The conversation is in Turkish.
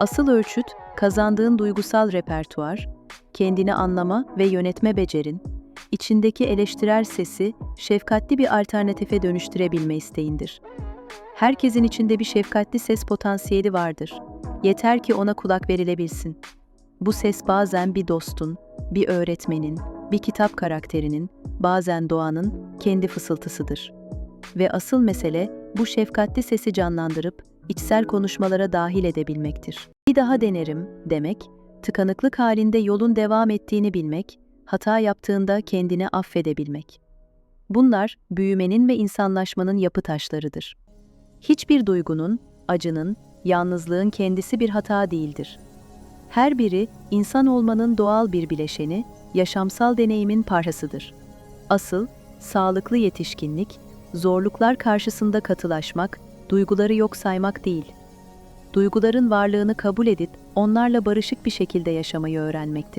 Asıl ölçüt, kazandığın duygusal repertuar, kendini anlama ve yönetme becerin, içindeki eleştirel sesi şefkatli bir alternatife dönüştürebilme isteğindir. Herkesin içinde bir şefkatli ses potansiyeli vardır. Yeter ki ona kulak verilebilsin. Bu ses bazen bir dostun, bir öğretmenin, bir kitap karakterinin, bazen doğanın kendi fısıltısıdır. Ve asıl mesele bu şefkatli sesi canlandırıp içsel konuşmalara dahil edebilmektir. Bir daha denerim demek, tıkanıklık halinde yolun devam ettiğini bilmek, hata yaptığında kendini affedebilmek. Bunlar büyümenin ve insanlaşmanın yapı taşlarıdır. Hiçbir duygunun, acının, yalnızlığın kendisi bir hata değildir. Her biri insan olmanın doğal bir bileşeni, yaşamsal deneyimin parçasıdır. Asıl sağlıklı yetişkinlik, zorluklar karşısında katılaşmak, duyguları yok saymak değil. Duyguların varlığını kabul edip onlarla barışık bir şekilde yaşamayı öğrenmektir.